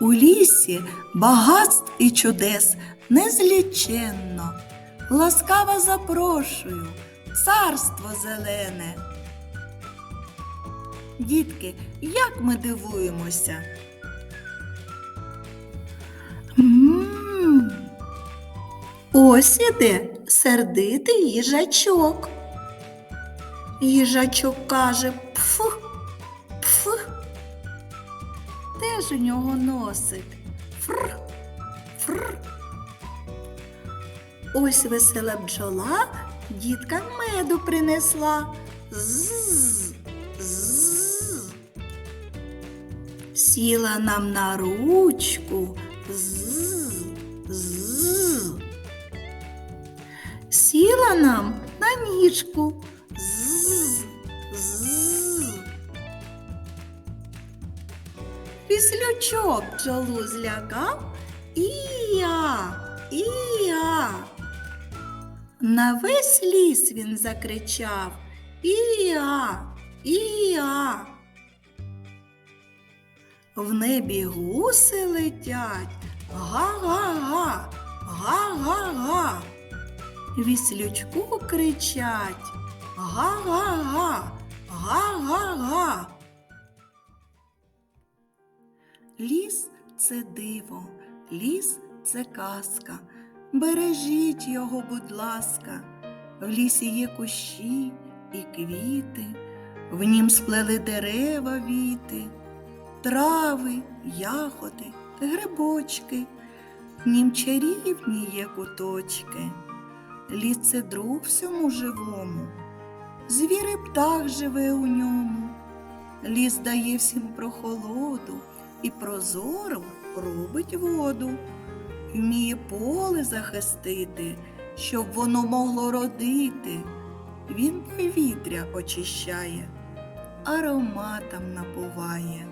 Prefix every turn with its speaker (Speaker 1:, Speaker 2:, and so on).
Speaker 1: У лісі багатств і чудес незліченно. Ласкаво запрошую, царство зелене. Дітки, як ми дивуємося? М, Ось іде сердитий їжачок. Їжачок каже пф, пф. Де ж у нього носик? Фр, фр. Ось весела бджола дітка меду принесла. З, з. Сіла нам на ручку. З, з. Сіла нам на ніжку. Післючок бджолу злякав. Ія, ія. На весь ліс він закричав. Іа. В небі гуси летять. Га-га-га, га-га-га. Віслючку кричать. Га-га-га. Ліс це диво, ліс це казка. Бережіть його, будь ласка. В лісі є кущі і квіти, в нім сплели дерева віти, трави, ягоди, грибочки, в нім чарівні є куточки. Ліс це друг всьому живому, звір і птах живе у ньому. Ліс дає всім прохолоду і прозорим робить воду, вміє поле захистити, щоб воно могло родити. Він повітря очищає, ароматом напуває.